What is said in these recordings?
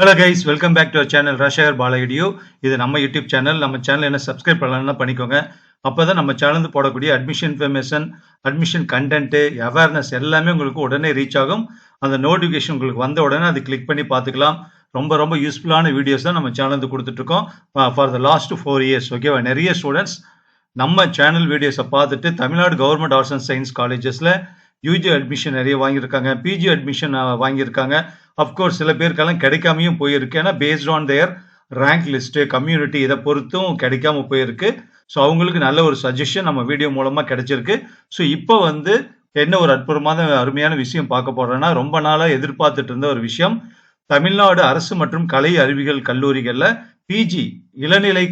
Hello guys welcome back to our channel ரஷகர் பாலகிடியோ இது நம்ம யூடியூப் சேனல் நம்ம சேனல் என்ன சப்ஸ்கிரைப் பண்ணலாம்னா பண்ணிக்கோங்க. அப்போ தான் நம்ம சேனல் போடக்கூடிய admission information admission content awareness எல்லாமே உங்களுக்கு உடனே ரீச் ஆகும். அந்த நோட்டிஃபிகேஷன் உங்களுக்கு வந்த உடனே அது கிளிக் பண்ணி பார்த்துக்கலாம். ரொம்ப ரொம்ப யூஸ்ஃபுல்லான வீடியோஸ் தான் நம்ம சேனல் கொடுத்துட்ருக்கோம். For the last four years ஓகேவா நிறைய ஸ்டூடெண்ட்ஸ் நம்ம சேனல் வீடியோஸை பார்த்துட்டு Tamil Nadu government arts and science காலேஜஸில் யூஜி அட்மிஷன் நிறைய வாங்கியிருக்காங்க பிஜி அட்மிஷன் வாங்கியிருக்காங்க. அஃப்கோர்ஸ் சில பேருக்கெல்லாம் கிடைக்காமையும் போயிருக்கு. ஏன்னா based on their rank list community இதை பொறுத்தும் கிடைக்காம போயிருக்கு. ஸோ அவங்களுக்கு நல்ல ஒரு சஜஷன் நம்ம வீடியோ மூலமாக கிடைச்சிருக்கு. ஸோ இப்போ வந்து என்ன ஒரு அற்புதமான அருமையான விஷயம் பார்க்க போகிறேன்னா ரொம்ப நாளாக எதிர்பார்த்துட்டு இருந்த ஒரு விஷயம். தமிழ்நாடு அரசு மற்றும் கலை அறிவியல் கல்லூரிகளில் பிஜி இளநிலை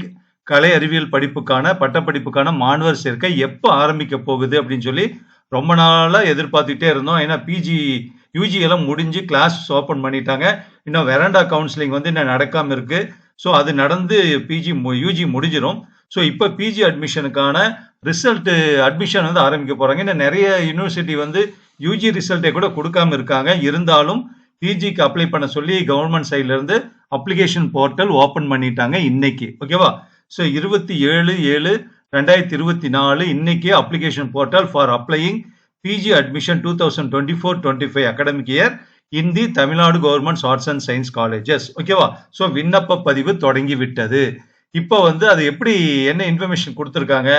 கலை அறிவியல் படிப்புக்கான பட்டப்படிப்புக்கான மாணவர் சேர்க்கை எப்போ ஆரம்பிக்க போகுது அப்படின்னு சொல்லி ரொம்ப நாளாக எதிர்பார்த்துக்கிட்டே இருந்தோம். ஏன்னா பிஜி யூஜி எல்லாம் முடிஞ்சு கிளாஸ் ஓப்பன் பண்ணிட்டாங்க. இன்னும் வெரண்டா கவுன்சிலிங் வந்து இன்னும் நடக்காமல் இருக்குது ஸோ அது நடந்து பிஜி யூஜி முடிஞ்சிடும் ஸோ இப்போ பிஜி அட்மிஷனுக்கான ரிசல்ட்டு அட்மிஷன் வந்து ஆரம்பிக்க போகிறாங்க இன்னும் நிறைய யூனிவர்சிட்டி வந்து யூஜி ரிசல்ட்டை கூட கொடுக்காம இருக்காங்க. இருந்தாலும் பிஜிக்கு அப்ளை பண்ண சொல்லி கவர்மெண்ட் சைட்லேருந்து அப்ளிகேஷன் போர்ட்டல் ஓப்பன் பண்ணிட்டாங்க இன்னைக்கு. ஓகேவா ஸோ இருபத்தி ஏழு ஏழு ரெண்டாயிரத்தி இருபத்தி நாலு இன்னைக்கு application portal for applying PG admission two thousand twenty four twenty five academic year in the Tamil Nadu government arts and science colleges ஓகேவா ஸோ விண்ணப்ப பதிவு தொடங்கி விட்டது இப்போ வந்து அது எப்படி என்ன இன்ஃபர்மேஷன் கொடுத்துருக்காங்க?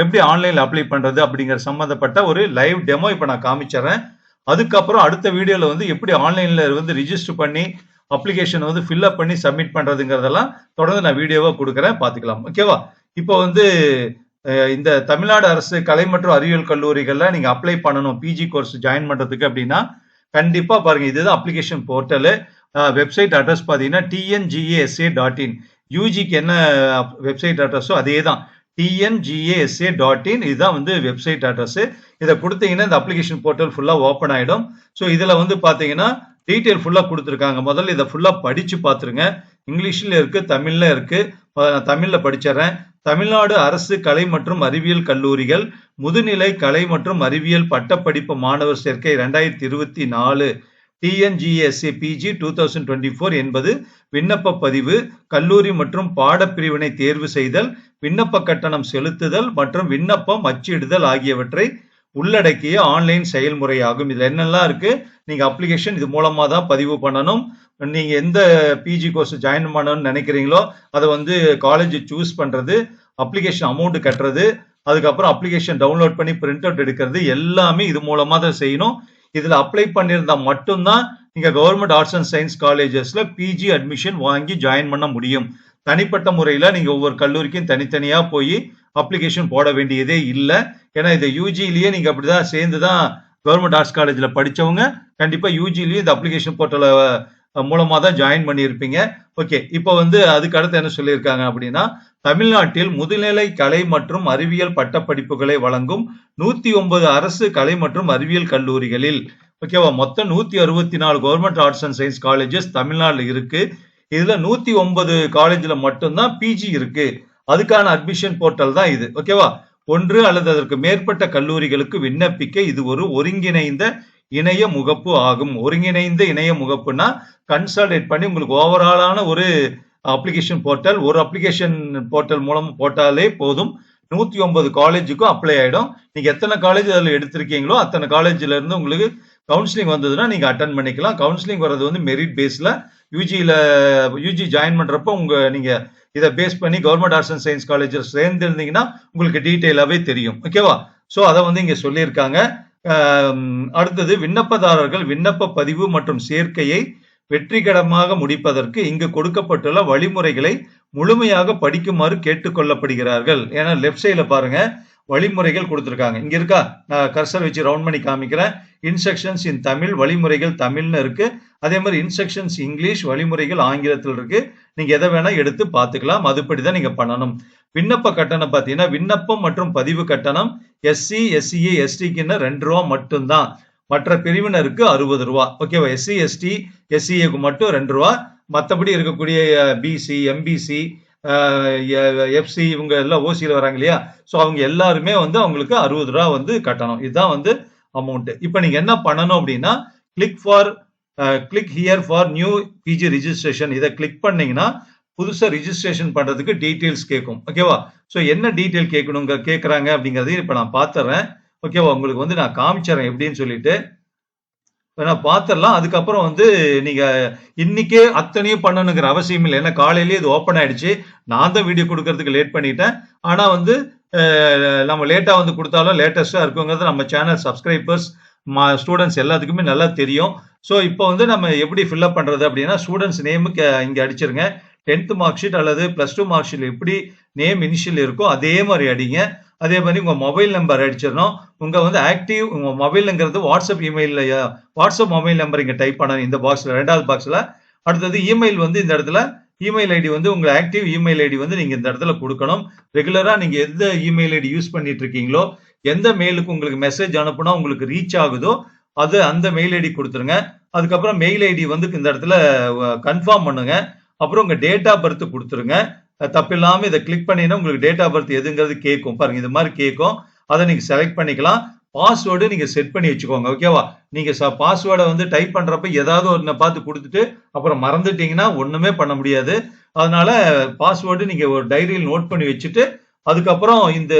எப்படி ஆன்லைனில் அப்ளை பண்ணுறது அப்படிங்கிற சம்மந்தப்பட்ட ஒரு லைவ் டெமோ இப்போ நான் காமிச்சிடுறேன். அதுக்கப்புறம் அடுத்த வீடியோவில் வந்து எப்படி ஆன்லைனில் வந்து ரிஜிஸ்டர் பண்ணி அப்ளிகேஷன் வந்து ஃபில்அப் பண்ணி சப்மிட் பண்ணுறதுங்கிறதெல்லாம் தொடர்ந்து நான் வீடியோவாக கொடுக்குறேன். பார்த்துக்கலாம். ஓகேவா இப்போ வந்து இந்த தமிழ்நாடு அரசு கலை மற்றும் அறிவியல் கல்லூரிகளில் நீங்கள் அப்ளை பண்ணணும் பிஜி கோர்ஸ் ஜாயின் பண்ணுறதுக்கு அப்படின்னா கண்டிப்பாக பாருங்கள் இதுதான் அப்ளிகேஷன் போர்ட்டலு வெப்சைட் அட்ரஸ் பார்த்தீங்கன்னா டிஎன்ஜிஏஎஸ்ஏ டாட் இன் யூஜிக்கு என்ன வெப்சைட் அட்ரஸோ அதே தான். டிஎன்ஜிஏஎஸ்ஏ டாட் இன் இதுதான் வந்து வெப்சைட் அட்ரஸ் இதை கொடுத்தீங்கன்னா இந்த அப்ளிகேஷன் போர்ட்டல் ஃபுல்லாக ஓப்பன் ஆகிடும் ஸோ இதில் வந்து பார்த்தீங்கன்னா டீட்டெயில் ஃபுல்லாக கொடுத்துருக்காங்க. முதல்ல இதை ஃபுல்லாக படித்து பார்த்துருங்க. இங்கிலீஷில் இருக்குது தமிழில் இருக்குது நான் தமிழில் படிச்சிடுறேன். தமிழ்நாடு அரசு கலை மற்றும் அறிவியல் கல்லூரிகள் முதுநிலை கலை மற்றும் அறிவியல் பட்டப்படிப்பு மாணவர் சேர்க்கை ரெண்டாயிரத்தி இருபத்தி நாலு TNGSA PG two thousand twenty four என்பது விண்ணப்ப பதிவு கல்லூரி மற்றும் பாடப்பிரிவினை தேர்வு செய்தல் விண்ணப்ப கட்டணம் செலுத்துதல் மற்றும் விண்ணப்பம் அச்சிடுதல் ஆகியவற்றை உள்ளடக்கிய ஆன்லைன் செயல்முறையாகும். இதுல என்னெல்லாம் இருக்கு? நீங்க அப்ளிகேஷன் இது மூலமா தான் பதிவு பண்ணணும். நீங்க எந்த பிஜி கோர்ஸ் ஜாயின் பண்ணணும்னு நினைக்கிறீங்களோ அதை வந்து காலேஜ் சூஸ் பண்றது அப்ளிகேஷன் அமௌண்ட் கட்டுறது அதுக்கப்புறம் அப்ளிகேஷன் டவுன்லோட் பண்ணி பிரிண்ட் அவுட் எடுக்கிறது எல்லாமே இது மூலமா தான் செய்யணும். இதுல அப்ளை பண்ணியிருந்தா மட்டும்தான் நீங்க கவர்மெண்ட் ஆர்ட்ஸ் அண்ட் சயின்ஸ் காலேஜஸ்ல பிஜி அட்மிஷன் வாங்கி ஜாயின் பண்ண முடியும். தனிப்பட்ட முறையில் நீங்கள் ஒவ்வொரு கல்லூரிக்கும் தனித்தனியாக போய் அப்ளிகேஷன் போட வேண்டியதே இல்லை. ஏன்னா இந்த யூஜிலேயே நீங்கள் அப்படி தான் சேர்ந்து தான் கவர்மெண்ட் ஆர்ட்ஸ் காலேஜில் படித்தவங்க கண்டிப்பாக யூஜிலேயும் இந்த அப்ளிகேஷன் போர்ட்டலை மூலமாக தான் ஜாயின் பண்ணியிருப்பீங்க. ஓகே இப்போ வந்து அதுக்கு அடுத்து என்ன சொல்லியிருக்காங்க அப்படின்னா தமிழ்நாட்டில் முதுநிலை கலை மற்றும் அறிவியல் பட்டப்படிப்புகளை வழங்கும் நூற்றி ஒன்பது அரசு கலை மற்றும் அறிவியல் கல்லூரிகளில் ஓகேவா மொத்தம் நூற்றி அறுபத்தி நாலு government arts and science colleges தமிழ்நாட்டில் இருக்குது இதில் நூற்றி ஒன்பது காலேஜில் மட்டும்தான் பிஜி இருக்குது அதுக்கான அட்மிஷன் போர்ட்டல் தான் இது. ஓகேவா ஒன்று அல்லது அதற்கு மேற்பட்ட கல்லூரிகளுக்கு விண்ணப்பிக்க இது ஒரு ஒருங்கிணைந்த இணைய முகப்பு ஆகும். ஒருங்கிணைந்த இணைய முகப்புனா கன்சல்டேட் பண்ணி உங்களுக்கு ஓவராலான ஒரு அப்ளிகேஷன் போர்ட்டல் ஒரு அப்ளிகேஷன் போர்ட்டல் மூலம் போட்டாலே போதும். நூத்தி ஒன்பது காலேஜுக்கும் அப்ளை ஆயிடும். நீங்க எத்தனை காலேஜ் அதில் எடுத்திருக்கீங்களோ அத்தனை காலேஜ்ல இருந்து உங்களுக்கு கவுன்சிலிங் வந்ததுன்னா நீங்க அட்டன் பண்ணிக்கலாம். கவுன்சிலிங் வர்றது வந்து மெரிட் பேஸ்ல யூஜியில யூஜி ஜாயின் பண்றப்ப உங்க நீங்க இதை பேஸ் பண்ணி கவர்மெண்ட் ஆர்ட்ஸ் அண்ட் சயின்ஸ் காலேஜில் சேர்ந்துருந்தீங்கன்னா உங்களுக்கு டீட்டெயிலாகவே தெரியும். ஓகேவா ஸோ அதை வந்து இங்கே சொல்லியிருக்காங்க. அடுத்தது விண்ணப்பதாரர்கள் விண்ணப்ப பதிவு மற்றும் சேர்க்கையை வெற்றிகரமாக முடிப்பதற்கு இங்கு கொடுக்கப்பட்டுள்ள வழிமுறைகளை முழுமையாக படிக்குமாறு கேட்டுக்கொள்ளப்படுகிறார்கள். ஏன்னா லெஃப்ட் சைடில் பாருங்கள் வழிமுறைகள் கொடுத்துருக்காங்க. இங்க இருக்கா? நான் கர்சர் வச்சு ரவுண்ட் பண்ணி காமிக்கிறேன். இன்ஸ்ட்ரக்ஷன்ஸ் இன் தமிழ் வழிமுறைகள் தமிழ்னு இருக்கு. அதே மாதிரி இன்ஸ்ட்ரக்ஷன்ஸ் இங்கிலீஷ் வழிமுறைகள் ஆங்கிலத்தில் இருக்கு. நீங்க எதை வேணா எடுத்து பார்த்துக்கலாம். அதுபடி தான் நீங்க பண்ணணும். விண்ணப்ப கட்டணம் பார்த்தீங்கன்னா விண்ணப்பம் மற்றும் பதிவு கட்டணம் எஸ்சி எஸ்சிஏ எஸ்டிக்குன்னு ரெண்டு ரூபா மட்டும்தான். மற்ற பிரிவினருக்கு அறுபது ரூபா. ஓகேவா எஸ்சி எஸ்டி எஸ்சிஏக்கு மட்டும் ரெண்டு ரூபா. மற்றபடி இருக்கக்கூடிய பிசி எம்பிசி எஃப்சி இவங்க எல்லாம் ஓசியில் வராங்க இல்லையா? ஸோ அவங்க எல்லாருமே வந்து அவங்களுக்கு அறுபது ரூபா வந்து கட்டணும். இதுதான் வந்து அமௌண்ட் இப்போ நீங்கள் என்ன பண்ணணும் அப்படின்னா click for click here for new PG registration இதை கிளிக் பண்ணீங்கன்னா புதுசாக ரிஜிஸ்ட்ரேஷன் பண்ணுறதுக்கு டீட்டெயில்ஸ் கேட்கும். ஓகேவா ஸோ என்ன டீட்டெயில் கேட்கணுங்க கேட்குறாங்க அப்படிங்கிறதையும் இப்போ நான் பார்த்துறேன். ஓகேவா உங்களுக்கு வந்து நான் காமிச்சறேன் எப்படின்னு சொல்லிட்டு. வேணா பார்த்துடலாம் அதுக்கப்புறம் வந்து நீங்கள் இன்னைக்கே அத்தனையும் பண்ணணுங்கிற அவசியம் இல்லை. ஏன்னா காலையிலேயே இது ஓப்பன் ஆயிடுச்சு. நான் தான் வீடியோ கொடுக்கறதுக்கு லேட் பண்ணிட்டேன். ஆனால் வந்து நம்ம லேட்டாக வந்து கொடுத்தாலும் லேட்டஸ்ட்டாக இருக்குங்கிறது நம்ம சேனல் சப்ஸ்கிரைபர்ஸ் ஸ்டூடெண்ட்ஸ் எல்லாத்துக்குமே நல்லா தெரியும். ஸோ இப்போ வந்து நம்ம எப்படி ஃபில்அப் பண்ணுறது அப்படின்னா ஸ்டூடெண்ட்ஸ் நேமுக்கு இங்கே அடிச்சிருங்க. டென்த்து மார்க் ஷீட் அல்லது ப்ளஸ் டூ மார்க் ஷீட் எப்படி நேம் இனிஷியல் இருக்கோ அதே மாதிரி அடிங்க. அதே மாதிரி உங்கள் மொபைல் நம்பர் அடிச்சிடணும். உங்கள் வந்து ஆக்டிவ் உங்கள் மொபைலுங்கிறது வாட்ஸ்அப் இமெயிலில் வாட்ஸ்அப் மொபைல் நம்பர் இங்கே டைப் பண்ணணும் இந்த பாக்ஸில் ரெண்டாவது பாக்ஸில் அடுத்தது இமெயில் வந்து இந்த இடத்துல இமெயில் ஐடி வந்து உங்கள் ஆக்டிவ் இமெயில் ஐடி வந்து நீங்கள் இந்த இடத்துல கொடுக்கணும். ரெகுலராக நீங்கள் எந்த இமெயில் ஐடி யூஸ் பண்ணிட்டு இருக்கீங்களோ எந்த மெயிலுக்கு உங்களுக்கு மெசேஜ் அனுப்புனா உங்களுக்கு ரீச் ஆகுதோ அது அந்த மெயில் ஐடி கொடுத்துருங்க. அதுக்கப்புறம் மெயில் ஐடி வந்து இந்த இடத்துல கன்ஃபார்ம் பண்ணுங்க. அப்புறம் உங்கள் டேட் ஆஃப் பர்த் கொடுத்துருங்க. தப்பில்லாமல் தப்பில்லாம இதை கிளிக் பண்ணினா உங்களுக்கு டேட் ஆஃப் பர்த் எதுங்கிறது கேட்கும் பாருங்க இது மாதிரி கேட்கும் அதை நீங்க செலக்ட் பண்ணிக்கலாம். பாஸ்வேர்டு நீங்க செட் பண்ணி வச்சுக்கோங்க ஓகேவா நீங்க பாஸ்வேர்டை வந்து டைப் பண்றப்ப ஏதாவது ஒன்றை பார்த்து கொடுத்துட்டு அப்புறம் மறந்துட்டீங்கன்னா ஒண்ணுமே பண்ண முடியாது. அதனால பாஸ்வேர்டு நீங்க ஒரு டைரியில் நோட் பண்ணி வச்சுட்டு அதுக்கப்புறம் இந்த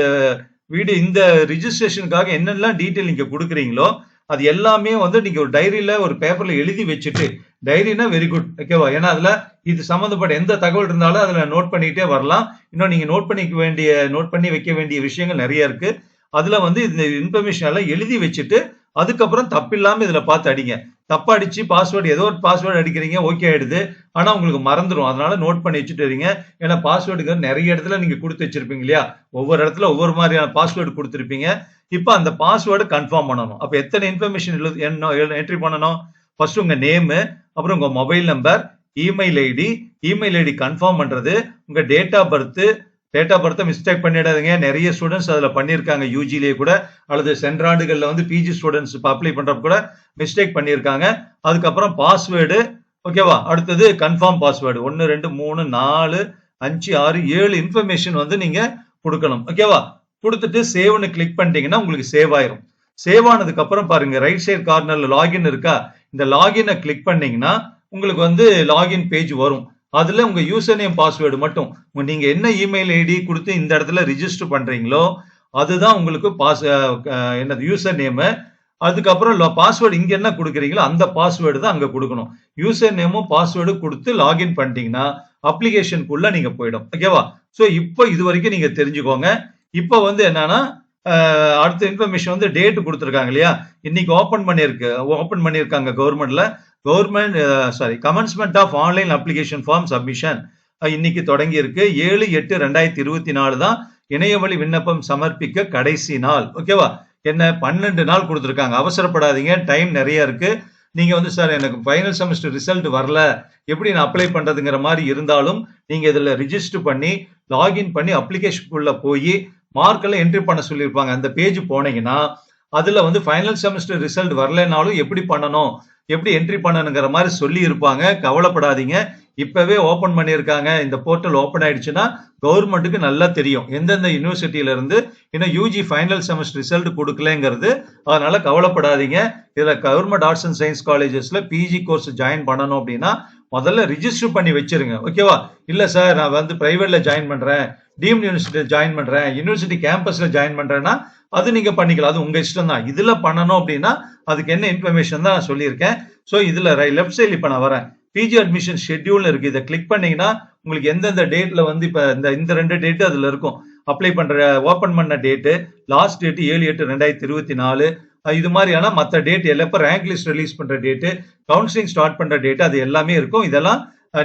வீடு இந்த ரிஜிஸ்ட்ரேஷனுக்காக என்னெல்லாம் டீட்டெயில் நீங்கள் கொடுக்குறீங்களோ அது எல்லாமே வந்து நீங்கள் ஒரு டைரியில் ஒரு பேப்பரில் எழுதி வச்சுட்டு டைரினா வெரி குட் ஓகேவா ஏன்னா அதுல இது சம்மந்தப்பட்ட எந்த தகவல் இருந்தாலும் அதுல நோட் பண்ணிட்டே வரலாம். இன்னும் நீங்க நோட் பண்ணிக்க வேண்டிய நோட் பண்ணி வைக்க வேண்டிய விஷயங்கள் நிறைய இருக்கு. அதுல வந்து இந்த இன்ஃபர்மேஷன் எல்லாம் எழுதி வச்சுட்டு அதுக்கப்புறம் தப்பில்லாம இதுல பார்த்து அடிங்க. தப்பா அடிச்சு பாஸ்வேர்டு ஏதோ ஒரு பாஸ்வேர்டு அடிக்கிறீங்க ஓகே ஆயிடுது. ஆனா உங்களுக்கு மறந்துடும் அதனால நோட் பண்ணி வச்சுட்டு வரீங்க ஏன்னா பாஸ்வேர்டுக்கு நிறைய இடத்துல நீங்க கொடுத்து வச்சிருப்பீங்க இல்லையா? ஒவ்வொரு இடத்துல ஒவ்வொரு மாதிரியான பாஸ்வேர்டு கொடுத்துருப்பீங்க. இப்போ அந்த பாஸ்வேர்டு கன்ஃபார்ம் பண்ணணும். அப்ப எத்தனை இன்ஃபர்மேஷன் என்ன என்ட்ரி பண்ணணும்? ஃபர்ஸ்ட் உங்க நேமு அப்புறம் உங்க mobile number email ID email ID confirm பண்றது உங்க date of birth date of பர்த்தை mistake பண்ணிடாதீங்க. நிறைய ஸ்டூடெண்ட்ஸ் அதில் பண்ணியிருக்காங்க யூஜிலேயே கூட அல்லது சென்ற ஆண்டுகளில் வந்து பிஜி ஸ்டூடெண்ட்ஸ் இப்போ அப்ளை பண்ணுறப்ப கூட மிஸ்டேக் பண்ணியிருக்காங்க. அதுக்கப்புறம் பாஸ்வேர்டு ஓகேவா அடுத்தது கன்ஃபார்ம் பாஸ்வேர்டு ஒன்று ரெண்டு மூணு நாலு அஞ்சு ஆறு ஏழு இன்ஃபர்மேஷன் வந்து நீங்கள் கொடுக்கணும். ஓகேவா கொடுத்துட்டு சேவ்னு கிளிக் பண்ணிட்டீங்கன்னா உங்களுக்கு சேவ் ஆயிரும். சேவ் ஆனதுக்கு அப்புறம் பாருங்க ரைட் சைடு கார்னர்ல லாகின் இருக்கா? இந்த லாகினை கிளிக் பண்ணீங்கன்னா உங்களுக்கு வந்து லாகின் பேஜ் வரும். அதுல உங்க யூசர் நேம் பாஸ்வேர்டு மட்டும். நீங்க என்ன இமெயில் ஐடி கொடுத்து இந்த இடத்துல ரிஜிஸ்டர் பண்றீங்களோ அதுதான் உங்களுக்கு பாஸ் என்னது யூசர் நேமு அதுக்கப்புறம் பாஸ்வேர்டு இங்க என்ன கொடுக்குறீங்களோ அந்த பாஸ்வேர்டு தான் அங்க கொடுக்கணும். யூசர் நேமும் பாஸ்வேர்டு கொடுத்து லாகின் பண்ணிட்டீங்கன்னா அப்ளிகேஷனுக்குள்ள நீங்க போயிடும். ஓகேவா ஸோ இப்போ இது வரைக்கும் நீங்க தெரிஞ்சுக்கோங்க. இப்போ வந்து என்னன்னா அடுத்த இன்ஃபர்மேஷன் வந்து டேட் கொடுத்துருக்காங்க இல்லையா? இன்னைக்கு ஓப்பன் பண்ணியிருக்கு ஓப்பன் பண்ணியிருக்காங்க கவர்மெண்ட்ல government sorry commencement of online application form submission இன்னைக்கு தொடங்கி இருக்கு ஏழு எட்டு ரெண்டாயிரத்தி இருபத்தி நாலு தான் இணையவழி விண்ணப்பம் சமர்ப்பிக்க கடைசி நாள். ஓகேவா என்ன பன்னெண்டு நாள் கொடுத்துருக்காங்க. அவசரப்படாதீங்க டைம் நிறைய இருக்கு. நீங்க வந்து சார் எனக்கு ஃபைனல் செமஸ்டர் ரிசல்ட் வரல. எப்படி நான் அப்ளை பண்றதுங்கிற மாதிரி இருந்தாலும் நீங்க இதுல ரிஜிஸ்டர் பண்ணி லாகின் பண்ணி அப்ளிகேஷனுக்குள்ள போய் மார்க்கெல்லாம் என்ட்ரி பண்ண சொல்லியிருப்பாங்க. அந்த பேஜ் போனீங்கன்னா அதுல வந்து ஃபைனல் செமஸ்டர் ரிசல்ட் வரலைனாலும் எப்படி பண்ணணும் எப்படி என்ட்ரி பண்ணணுங்கிற மாதிரி சொல்லி இருப்பாங்க கவலைப்படாதீங்க. இப்பவே ஓபன் பண்ணியிருக்காங்க. இந்த போர்ட்டல் ஓபன் ஆயிடுச்சுன்னா கவர்மெண்ட்டுக்கு நல்லா தெரியும். எந்தெந்த யூனிவர்சிட்டியில இருந்து இன்னும் யூஜி ஃபைனல் செமஸ்டர் ரிசல்ட் கொடுக்கலங்கிறது அதனால கவலைப்படாதீங்க. இதுல கவர்மெண்ட் ஆர்ட்ஸ் அண்ட் சயின்ஸ் காலேஜஸ்ல பிஜி கோர்ஸ் ஜாயின் பண்ணணும் அப்படின்னா முதல்ல ரிஜிஸ்டர் பண்ணி வச்சிருங்க. ஓகேவா இல்ல சார் நான் வந்து பிரைவேட்ல ஜாயின் பண்றேன். டீம் யூனிவர்சிட்டியில் ஜாயின் பண்ணுறேன் யூனிவர்சிட்டி கேம்பஸில் ஜாயின் பண்ணுறேன்னா அது நீங்கள் பண்ணிக்கலாம். அது உங்கள் இஷ்டம் தான். இதில் பண்ணணும் அப்படின்னா அதுக்கு என்ன இன்ஃபர்மேஷன் தான் நான் சொல்லியிருக்கேன். ஸோ இதுல லெஃப்ட் சைடில் இப்போ நான் வரேன். பிஜி அட்மிஷன் ஷெட்யூல் இருக்குது இதை கிளிக் பண்ணீங்கன்னா உங்களுக்கு எந்தெந்த டேட்டில் வந்து இப்போ இந்த இந்த ரெண்டு டேட்டு அதில் இருக்கும். அப்ளை பண்ணுற ஓப்பன் பண்ண டேட்டு லாஸ்ட் டேட்டு ஏழு எட்டு ரெண்டாயிரத்தி இருபத்தி நாலு. இது மாதிரியான மற்ற டேட் எல்லாம் இப்போ ரேங்க் லிஸ்ட் ரிலீஸ் பண்ணுற டேட்டு கவுன்சிலிங் ஸ்டார்ட் பண்ணுற டேட் அது எல்லாமே இருக்கும். இதெல்லாம்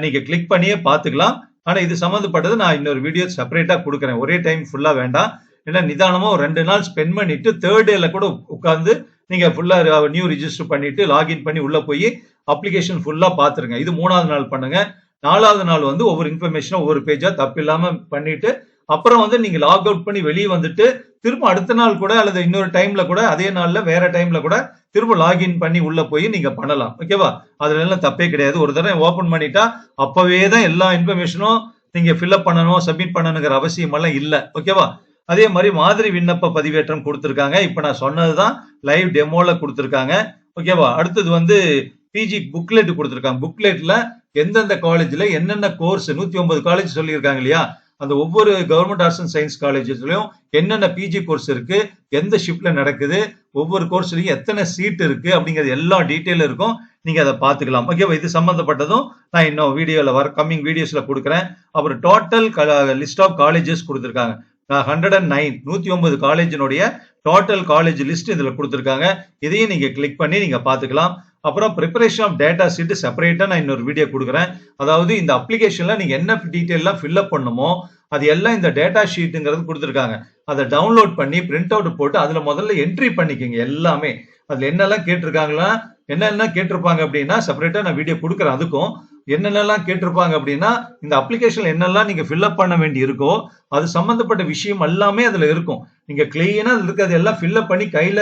நீங்கள் கிளிக் பண்ணியே பார்த்துக்கலாம். ஆனா இது சம்மந்தப்பட்டது நான் இன்னொரு வீடியோ செப்பரேட்டா கொடுக்குறேன். ஒரே டைம் ஃபுல்லா வேண்டாம். ஏன்னா நிதானமா ஒரு ரெண்டு நாள் ஸ்பெண்ட் பண்ணிட்டு தேர்ட் டேல கூட உட்காந்து நீங்க ஃபுல்லா நியூ ரிஜிஸ்டர் பண்ணிட்டு லாகின் பண்ணி உள்ள போய் அப்ளிகேஷன் ஃபுல்லா பாத்துருங்க. இது மூணாவது நாள் பண்ணுங்க. நாலாவது நாள் வந்து ஒவ்வொரு இன்ஃபர்மேஷனும் ஒவ்வொரு பேஜா தப்பு இல்லாம பண்ணிட்டு அப்புறம் வந்து நீங்க லாக் அவுட் பண்ணி வெளியே வந்துட்டு திரும்ப அடுத்த நாள் கூட அல்லது இன்னொரு டைம்ல கூட அதே நாள்ல வேற டைம்ல கூட திரும்ப லாகின் பண்ணி உள்ள போய் நீங்க பண்ணலாம். ஓகேவா அதுல எல்லாம் தப்பே கிடையாது. ஒரு தடவை ஓபன் பண்ணிட்டா அப்பவே தான் எல்லா இன்ஃபர்மேஷனும் நீங்க ஃபில்அப் பண்ணணும் சப்மிட் பண்ணணுங்கிற அவசியம் எல்லாம் இல்ல ஓகேவா அதே மாதிரி மாதிரி விண்ணப்ப பதிவேற்றம் கொடுத்துருக்காங்க. இப்ப நான் சொன்னதுதான் லைவ் டெமோல கொடுத்துருக்காங்க. ஓகேவா அடுத்தது வந்து பிஜி புக்லெட் கொடுத்துருக்காங்க. புக்லெட்ல எந்தெந்த காலேஜ்ல என்னென்ன கோர்ஸ் நூத்தி ஒன்பது காலேஜ் சொல்லியிருக்காங்க இல்லையா? அந்த ஒவ்வொரு கவர்மெண்ட் ஆர்ட்ஸ் அண்ட் சயின்ஸ் காலேஜஸ்லையும் என்னென்ன பிஜி கோர்ஸ் இருக்கு எந்த ஷிப்ட்ல நடக்குது ஒவ்வொரு கோர்ஸ்லையும் எத்தனை சீட் இருக்கு அப்படிங்கிறது எல்லா டீட்டெயிலும் இருக்கும். நீங்க அதை பார்த்துக்கலாம். ஓகேவா இது சம்பந்தப்பட்டதும் நான் இன்னும் வீடியோல வர கம்மிங் வீடியோஸ்ல கொடுக்குறேன். அப்புறம் டோட்டல் லிஸ்ட் ஆஃப் காலேஜஸ் கொடுத்துருக்காங்க. ஹண்ட்ரட் அண்ட் நைன் நூத்தி ஒன்பது காலேஜினுடைய டோட்டல் காலேஜ் லிஸ்ட் இதுல கொடுத்துருக்காங்க. இதையும் நீங்க கிளிக் பண்ணி நீங்க பாத்துக்கலாம் அப்புறம் ப்ரிப்பரேஷன் ஆஃப் டேட்டா சீட் செப்பரேட்டா நான் இன்னொரு வீடியோ கொடுக்குறேன். அதாவது இந்த அப்ளிகேஷன்ல நீங்க என்ன டீட்டெயிலாம் ஃபில்அப் பண்ணுமோ அது எல்லாம் இந்த டேட்டா ஷீட்டுங்கிறது கொடுத்துருக்காங்க. அதை டவுன்லோட் பண்ணி பிரிண்ட் அவுட் போட்டு அதுல முதல்ல என்ட்ரி பண்ணிக்கோங்க எல்லாமே. அதுல என்னெல்லாம் கேட்டிருக்காங்களா என்னென்ன கேட்டிருப்பாங்க அப்படின்னா செப்பரேட்டா நான் வீடியோ கொடுக்குறேன். அதுக்கும் என்னென்னலாம் கேட்டிருப்பாங்க அப்படின்னா இந்த அப்ளிகேஷன் என்னெல்லாம் நீங்க ஃபில்அப் பண்ண வேண்டி இருக்கோ அது சம்பந்தப்பட்ட விஷயம் எல்லாமே அதுல இருக்கும். நீங்க கிளீனா அதுல இருக்கிறது எல்லாம் ஃபில்அப் பண்ணி கையில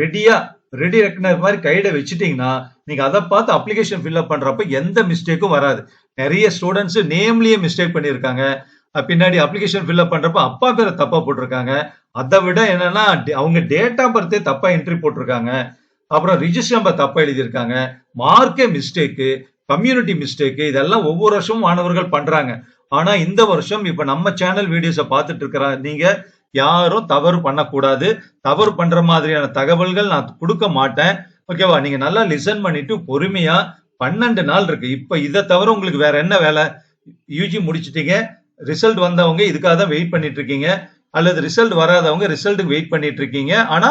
ரெடியா ரெடி ரெக்கனர் மாதிரி கையில வச்சுட்டீங்கன்னா நீங்க அதை பார்த்து அப்ளிகேஷன் ஃபில்அப் பண்றப்ப எந்த மிஸ்டேக்கும் வராது. நிறைய ஸ்டூடெண்ட்ஸ் நேம்லயே மிஸ்டேக் பண்ணியிருக்காங்க. பின்னாடி அப்ளிகேஷன் ஃபில்அப் பண்றப்ப அப்பா பேரை தப்பா போட்டிருக்காங்க. அதை விட என்னன்னா அவங்க டேட் ஆஃப் பர்த்தே தப்பா என்ட்ரி போட்டிருக்காங்க. அப்புறம் ரிஜிஸ்டர் நம்பர் தப்பா எழுதியிருக்காங்க. மார்க்கே மிஸ்டேக்கு கம்யூனிட்டி மிஸ்டேக்கு இதெல்லாம் ஒவ்வொரு வருஷமும் மாணவர்கள் பண்றாங்க. ஆனா இந்த வருஷம் இப்ப நம்ம சேனல் வீடியோஸை பார்த்துட்டு இருக்கிற நீங்க யாரும் தவறு பண்ணக்கூடாது. தவறு பண்ற மாதிரியான தகவல்கள் நான் கொடுக்க மாட்டேன். ஓகேவா நீங்க நல்லா லிசன் பண்ணிட்டு பொறுமையா பன்னெண்டு நாள் இருக்கு. இப்ப இதை தவிர உங்களுக்கு வேற என்ன வேலை? யூஜி முடிச்சிட்டீங்க. ரிசல்ட் வந்தவங்க இதுக்காக தான் வெயிட் பண்ணிட்டு இருக்கீங்க. அல்லது ரிசல்ட் வராதவங்க ரிசல்ட்டுக்கு வெயிட் பண்ணிட்டு இருக்கீங்க. ஆனா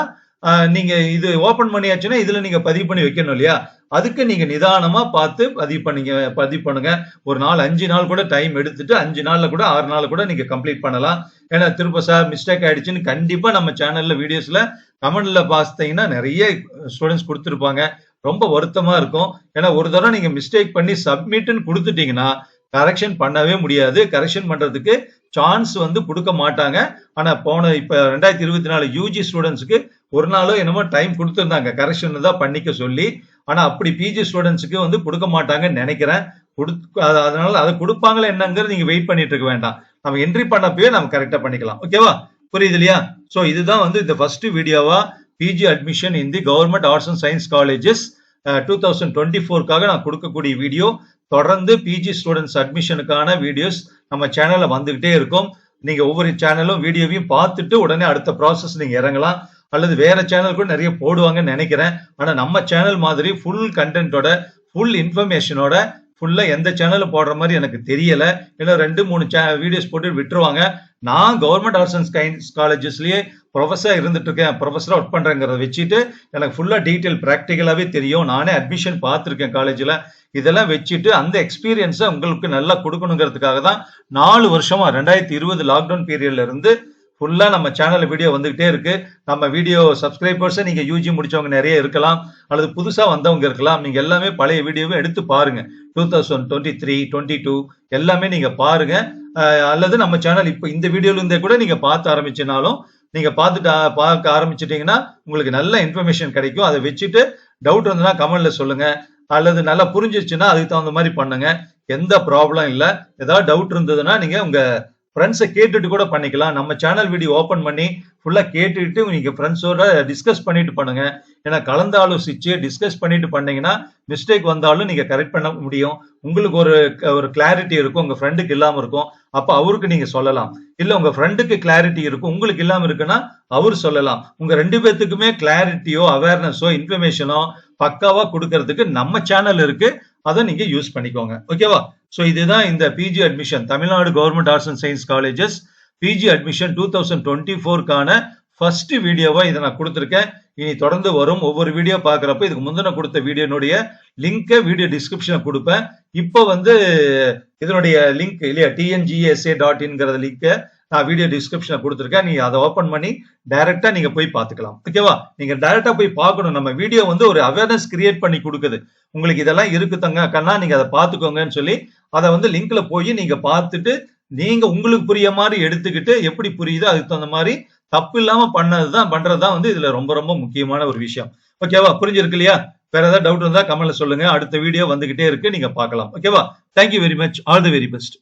நீங்க இது ஓபன் பண்ணியாச்சுன்னா இதுல நீங்க பதிவு பண்ணி வைக்கணும் இல்லையா? அதுக்கு நீங்க நிதானமா பார்த்து பதிவு பண்ணீங்க பதிவு பண்ணுங்க. ஒரு நாள் அஞ்சு நாள் கூட டைம் எடுத்துட்டு அஞ்சு நாள்ல கூட ஆறு நாள் கூட நீங்க கம்ப்ளீட் பண்ணலாம். ஏன்னா திரும்ப சார் மிஸ்டேக் ஆயிடுச்சுன்னு கண்டிப்பா நம்ம சேனல்ல வீடியோஸ்ல கமெண்ட்ல பார்த்தீங்கன்னா நிறைய ஸ்டூடெண்ட்ஸ் கொடுத்துருப்பாங்க. ரொம்ப வருத்தமா இருக்கும். ஏன்னா ஒரு தடவை நீங்க மிஸ்டேக் பண்ணி சப்மிட்னு கொடுத்துட்டீங்கன்னா கரெக்ஷன் பண்ணவே முடியாது. கரெக்ஷன் பண்றதுக்கு சான்ஸ் வந்து கொடுக்க மாட்டாங்க. ஆனா போன இப்ப ரெண்டாயிரத்தி இருபத்தி நாலு யூஜி ஸ்டூடெண்ட்ஸ்க்கு ஒரு நாளோ என்னமோ டைம் கொடுத்துருந்தாங்க. கரெக்ஷன் தான் பண்ணிக்க சொல்லி. ஆனா அப்படி பிஜி ஸ்டூடெண்ட்ஸுக்கு வந்து கொடுக்க மாட்டாங்கன்னு நினைக்கிறேன். அதனால அதை கொடுப்பாங்களா என்னங்கிறது நீங்க வெயிட் பண்ணிட்டு இருக்க வேண்டாம். நம்ம என்ட்ரி பண்ணப்பயே நம்ம கரெக்டா பண்ணிக்கலாம். ஓகேவா புரியுது இல்லையா? சோ இதுதான் வந்து இந்த ஃபர்ஸ்ட் வீடியோவா PG admission in the government arts and science colleges two thousand twenty ஃபோர்க்காக நான் கொடுக்கக்கூடிய வீடியோ. தொடர்ந்து பிஜி ஸ்டூடெண்ட்ஸ் அட்மிஷனுக்கான வீடியோஸ் நம்ம சேனலில் வந்துகிட்டே இருக்கும். நீங்க ஒவ்வொரு சேனலும் வீடியோவையும் பார்த்துட்டு உடனே அடுத்த ப்ராசஸ் நீங்க இறங்கலாம். அல்லது வேற சேனல் கூட நிறைய போடுவாங்கன்னு நினைக்கிறேன். ஆனா நம்ம சேனல் மாதிரி ஃபுல் கண்டென்ட்டோட ஃபுல் இன்ஃபர்மேஷனோட ஃபுல்லா எந்த சேனல் போடுற மாதிரி எனக்கு தெரியல. ஏன்னா ரெண்டு மூணு சே வீடியோஸ் போட்டு விட்டுருவாங்க. நான் கவர்மெண்ட் ஆர்ட்ஸ் அண்ட் சயின்ஸ் காலேஜஸ்லயே ப்ரொஃபஸராக இருந்துட்டு இருக்கேன் ப்ரொஃபஸராக ஒர்க் பண்ணுறேங்கிறத வச்சுட்டு எனக்கு ஃபுல்லாக டீட்டெயில் ப்ராக்டிக்கலாகவே தெரியும். நானே அட்மிஷன் பார்த்துருக்கேன் காலேஜில் இதெல்லாம் வச்சுட்டு அந்த எக்ஸ்பீரியன்ஸை உங்களுக்கு நல்லா கொடுக்கணுங்கிறதுக்காக தான் நாலு வருஷமாக ரெண்டாயிரத்தி இருபது லாக்டவுன் பீரியட்ல இருந்து ஃபுல்லாக நம்ம சேனலில் வீடியோ வந்துகிட்டே இருக்கு. நம்ம வீடியோ சப்ஸ்கிரைபர்ஸை நீங்கள் யூஜி முடிச்சவங்க நிறைய இருக்கலாம். அல்லது புதுசாக வந்தவங்க இருக்கலாம். நீங்கள் எல்லாமே பழைய வீடியோவை எடுத்து பாருங்க. Two thousand twenty three twenty two எல்லாமே நீங்கள் பாருங்க. அல்லது நம்ம சேனல் இப்போ இந்த வீடியோல இருந்தே கூட நீங்கள் பார்த்து ஆரம்பிச்சினாலும் நீங்க பார்த்துட்டு பார்க்க ஆரம்பிச்சிட்டீங்கன்னா உங்களுக்கு நல்ல இன்ஃபர்மேஷன் கிடைக்கும். அதை வச்சுட்டு டவுட் இருந்ததுன்னா கமெண்ட்ல சொல்லுங்க. அல்லது நல்லா புரிஞ்சிச்சுன்னா அதுக்கு தகுந்த மாதிரி பண்ணுங்க. எந்த ப்ராப்ளம் இல்லை. ஏதாவது டவுட் இருந்ததுன்னா நீங்க உங்க ஃப்ரெண்ட்ஸை கேட்டுட்டு கூட பண்ணிக்கலாம். நம்ம சேனல் வீடியோ ஓப்பன் பண்ணி ஃபுல்லாக கேட்டுட்டு நீங்கள் ஃப்ரெண்ட்ஸோட டிஸ்கஸ் பண்ணிட்டு பண்ணுங்க. ஏன்னா கலந்து ஆலோசிச்சு டிஸ்கஸ் பண்ணிட்டு பண்ணீங்கன்னா மிஸ்டேக் வந்தாலும் நீங்கள் கரெக்ட் பண்ண முடியும். உங்களுக்கு ஒரு ஒரு கிளாரிட்டி இருக்கும். உங்கள் ஃப்ரெண்டுக்கு இல்லாமல் இருக்கும். அப்போ அவருக்கு நீங்கள் சொல்லலாம். இல்லை உங்கள் ஃப்ரெண்டுக்கு கிளாரிட்டி இருக்கும். உங்களுக்கு இல்லாமல் இருக்குன்னா அவர் சொல்லலாம். உங்கள் ரெண்டு பேர்த்துக்குமே கிளாரிட்டியோ அவேர்னஸோ இன்ஃபர்மேஷனோ பக்காவாக கொடுக்கறதுக்கு நம்ம சேனல் இருக்குது அதை நீங்க யூஸ் பண்ணிக்கோங்க. ஓகேவா ஸோ இதுதான் இந்த PG admission Tamil Nadu government arts and science colleges PG admission two thousand twenty ஃபோர்க்கான first வீடியோவா இதை நான் கொடுத்துருக்கேன். இனி தொடர்ந்து வரும் ஒவ்வொரு வீடியோ பார்க்குறப்ப இதுக்கு முந்தின கொடுத்த வீடியோனுடைய லிங்கை வீடியோ டிஸ்கிரிப்ஷனை கொடுப்பேன். இப்போ வந்து இதனுடைய லிங்க் இல்லையா டிஎன்ஜிஎஸ்ஏ டாட் இன்ங்கிறத லிங்கை நான் வீடியோ டிஸ்கிரிப்ஷனில் கொடுத்துருக்கேன். நீங்கள் அதை ஓப்பன் பண்ணி டைரெக்டாக நீங்கள் போய் பார்த்துக்கலாம். ஓகேவா நீங்கள் டைரெக்டாக போய் பார்க்கணும். நம்ம வீடியோ வந்து ஒரு அவேர்னஸ் கிரியேட் பண்ணி கொடுக்குது. உங்களுக்கு இதெல்லாம் இருக்கு தங்க கண்ணா நீங்கள் அதை பார்த்துக்கோங்கன்னு சொல்லி அதை வந்து லிங்க்ல போய் நீங்கள் பார்த்துட்டு நீங்கள் உங்களுக்கு புரிய மாதிரி எடுத்துக்கிட்டு எப்படி புரியுதோ அதுக்கு தகுந்த மாதிரி தப்பு இல்லாமல் பண்ணது தான் பண்ணுறது தான் வந்து இதில் ரொம்ப ரொம்ப முக்கியமான ஒரு விஷயம். ஓகேவா புரிஞ்சிருக்கு இல்லையா? வேற ஏதாவது டவுட் இருந்தால் கமெண்ட்ல சொல்லுங்க. அடுத்த வீடியோ வந்துகிட்டே இருக்கு. நீங்க பார்க்கலாம். ஓகேவா thank you very much all the very best